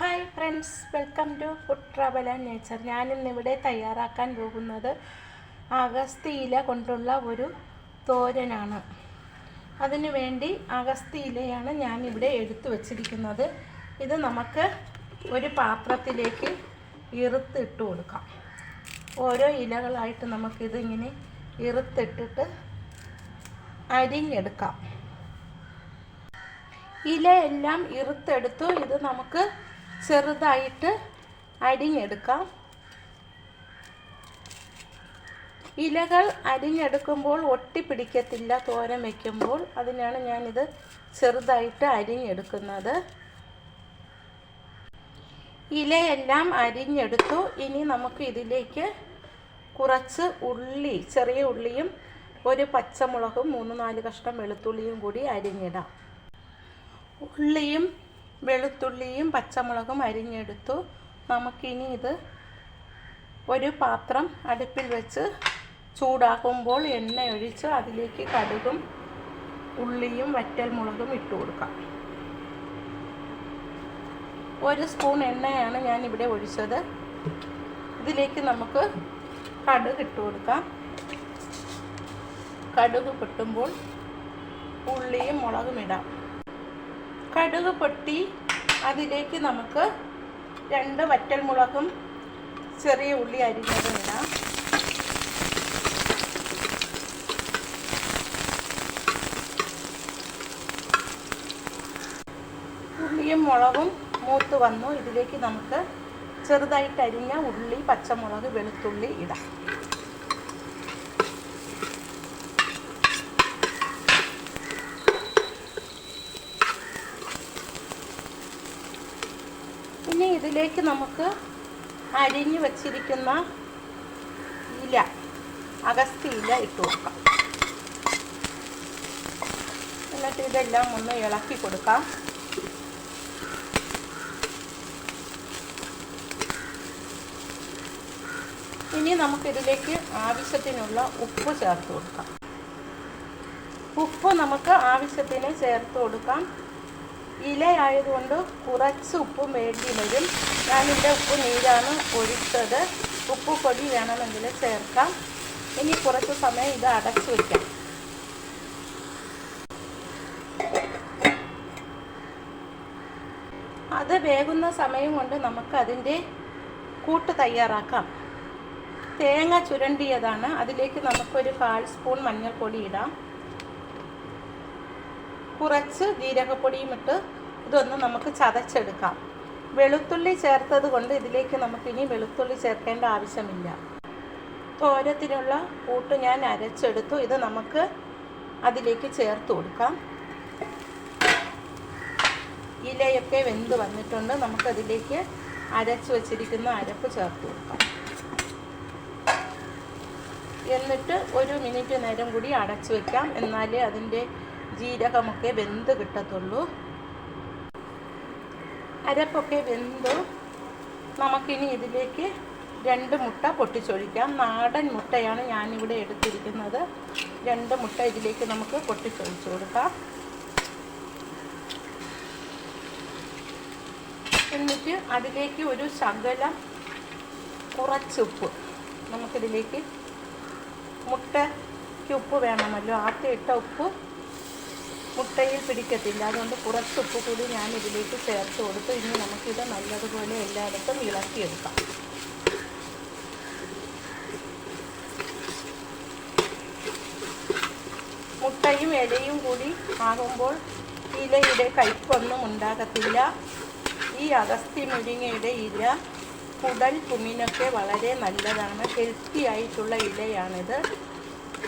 Hi friends welcome to food travel and nature. ഞാനിന്നിവിടെ തയ്യാറാക്കാൻ പോകുന്നത് അഗസ്തി ഇല കൊണ്ടുള്ള ഒരു തോരനാണ്. അതിനു വേണ്ടി അഗസ്തി ഇലയാണ് ഞാനിവിടെ എടുത്തു വച്ചിരിക്കുന്നത്. ഇത് നമുക്ക് ഒരു പാത്രത്തിലേക്ക് ഇറുത്തിട്ട് കൊടുക്കാം. ഓരോ ഇലകളായിട്ട് നമുക്കിതിങ്ങനെ ഇറുത്തിട്ടിട്ട് അരിഞ്ഞെടുക്കാം. ഇലയെല്ലാം ഇറുത്തെടുത്തു. ഇത് നമുക്ക് ചെറുതായിട്ട് അരിഞ്ഞെടുക്കാം. ഇലകൾ അരിഞ്ഞെടുക്കുമ്പോൾ ഒട്ടിപ്പിടിക്കത്തില്ല തോരൻ വയ്ക്കുമ്പോൾ അതിനാണ് ഞാനിത് ചെറുതായിട്ട് അരിഞ്ഞെടുക്കുന്നത്. ഇലയെല്ലാം അരിഞ്ഞെടുത്തു. ഇനി നമുക്ക് ഇതിലേക്ക് കുറച്ച് ഉള്ളി ചെറിയ ഉള്ളിയും ഒരു പച്ചമുളകും മൂന്ന് നാല് കഷ്ണം വെളുത്തുള്ളിയും കൂടി അരിഞ്ഞിടാം. ഉള്ളിയും വെളുത്തുള്ളിയും പച്ചമുളകും അരിഞ്ഞെടുത്തു. നമുക്കിനി ഇത് ഒരു പാത്രം അടുപ്പിൽ വെച്ച് ചൂടാക്കുമ്പോൾ എണ്ണ ഒഴിച്ച് അതിലേക്ക് കടുകും ഉള്ളിയും വറ്റൽമുളകും ഇട്ട് കൊടുക്കാം. ഒരു സ്പൂൺ എണ്ണയാണ് ഞാൻ ഇവിടെ ഒഴിച്ചത്. ഇതിലേക്ക് നമുക്ക് കടുക് ഇട്ട് കൊടുക്കാം. കടുക് പൊട്ടുമ്പോൾ ഉള്ളിയും മുളകും ഇടാം. കടുക് പൊട്ടി അതിലേക്ക് നമുക്ക് രണ്ട് വറ്റൽമുളകും ചെറിയ ഉള്ളി അരിഞ്ഞതും ഇടാം. ഉള്ളിയും മുളകും മൂത്ത് വന്നു. ഇതിലേക്ക് നമുക്ക് ചെറുതായിട്ട് അരിഞ്ഞ ഉള്ളി പച്ചമുളക് വെളുത്തുള്ളി ഇടാം ഇനി ഇതിലേക്ക് നമുക്ക് അരിഞ്ഞു വച്ചിരിക്കുന്ന ഇല അഗസ്തി ഇല ഇട്ട് കൊടുക്കാം. എന്നിട്ട് ഇതെല്ലാം ഒന്ന് ഇളക്കി കൊടുക്കാം. ഇനി നമുക്കിതിലേക്ക് ആവശ്യത്തിനുള്ള ഉപ്പ് ചേർത്ത് കൊടുക്കാം. ഉപ്പ് നമുക്ക് ആവശ്യത്തിന് ചേർത്ത് കൊടുക്കാം. ഇലയായതുകൊണ്ട് കുറച്ച് ഉപ്പും വേണ്ടി വരും ഞാനിവിടെ ഉപ്പ് നീരാണ് ഒഴിച്ചത്. ഉപ്പ് പൊടി വേണമെങ്കിൽ ചേർക്കാം. ഇനി കുറച്ച് സമയം ഇത് അടച്ചു വയ്ക്കാം അത് വേകുന്ന സമയം കൊണ്ട് നമുക്ക് അതിന്റെ കൂട്ട് തയ്യാറാക്കാം. തേങ്ങ ചുരണ്ടിയതാണ്. അതിലേക്ക് നമുക്കൊരു കാൽ സ്പൂൺ മഞ്ഞൾപ്പൊടി ഇടാം. കുറച്ച് ജീരകപ്പൊടിയും ഇട്ട് ഇതൊന്ന് നമുക്ക് ചതച്ചെടുക്കാം. വെളുത്തുള്ളി ചേർത്തത് കൊണ്ട് ഇതിലേക്ക് നമുക്കിനി വെളുത്തുള്ളി ചേർക്കേണ്ട ആവശ്യമില്ല. തോരത്തിനുള്ള കൂട്ട് ഞാൻ അരച്ചെടുത്തു. ഇത് നമുക്ക് അതിലേക്ക് ചേർത്ത് കൊടുക്കാം. ഇലയൊക്കെ വെന്ത് വന്നിട്ടുണ്ട്. നമുക്കതിലേക്ക് അരച്ച് വച്ചിരിക്കുന്ന അരപ്പ് ചേർത്ത് കൊടുക്കാം. എന്നിട്ട് ഒരു മിനിറ്റ് നേരം കൂടി അടച്ചു വയ്ക്കാം എന്നാലേ അതിന്റെ ജീരകമൊക്കെ വെന്ത് കിട്ടത്തുള്ളൂ. അരപ്പൊക്കെ വെന്തു നമുക്കിനി ഇതിലേക്ക് രണ്ട് മുട്ട പൊട്ടിച്ചൊഴിക്കാം. നാടൻ മുട്ടയാണ് ഞാനിവിടെ എടുത്തിരിക്കുന്നത്. രണ്ട് മുട്ട ഇതിലേക്ക് നമുക്ക് പൊട്ടിച്ചൊഴിച്ച് കൊടുക്കാം. എന്നിട്ട് അതിലേക്ക് ഒരു ശകലം കുറച്ചുപ്പ് നമുക്കിതിലേക്ക് മുട്ടയ്ക്ക് ഉപ്പ് വേണമല്ലോ. ആദ്യം ഇട്ട ഉപ്പ് മുട്ടയിൽ പിടിക്കത്തില്ല. അതുകൊണ്ട് കുറച്ച് ഉപ്പ് കൂടി ഞാൻ ഇതിലേക്ക് ചേർത്ത് കൊടുത്ത് ഇനി നമുക്കിത് നല്ലതുപോലെ എല്ലായിടത്തും ഇളക്കിയെടുക്കാം. മുട്ടയും ഇലയും കൂടി ആകുമ്പോൾ ഇലയുടെ കയ്പൊന്നും ഉണ്ടാകത്തില്ല. ഈ അഗസ്തി മുരിങ്ങയുടെ ഇല കുടൽ കുമിനൊക്കെ വളരെ നല്ലതാണ്. ഹെൽത്തി ആയിട്ടുള്ള ഇലയാണിത്.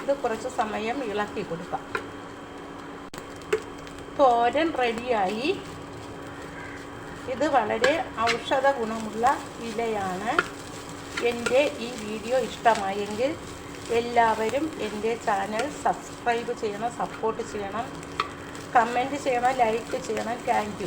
ഇത് കുറച്ച് സമയം ഇളക്കി കൊടുക്കാം. തോരൻ റെഡിയായി. ഇത് വളരെ ഔഷധ ഗുണമുള്ള ഇലയാണ്. എന്റെ ഈ വീഡിയോ ഇഷ്ടമായെങ്കിൽ എല്ലാവരും എന്റെ ചാനൽ സബ്സ്ക്രൈബ് ചെയ്യണം സപ്പോർട്ട് ചെയ്യണം കമന്റ് ചെയ്യണം ലൈക്ക് ചെയ്യണം. താങ്ക്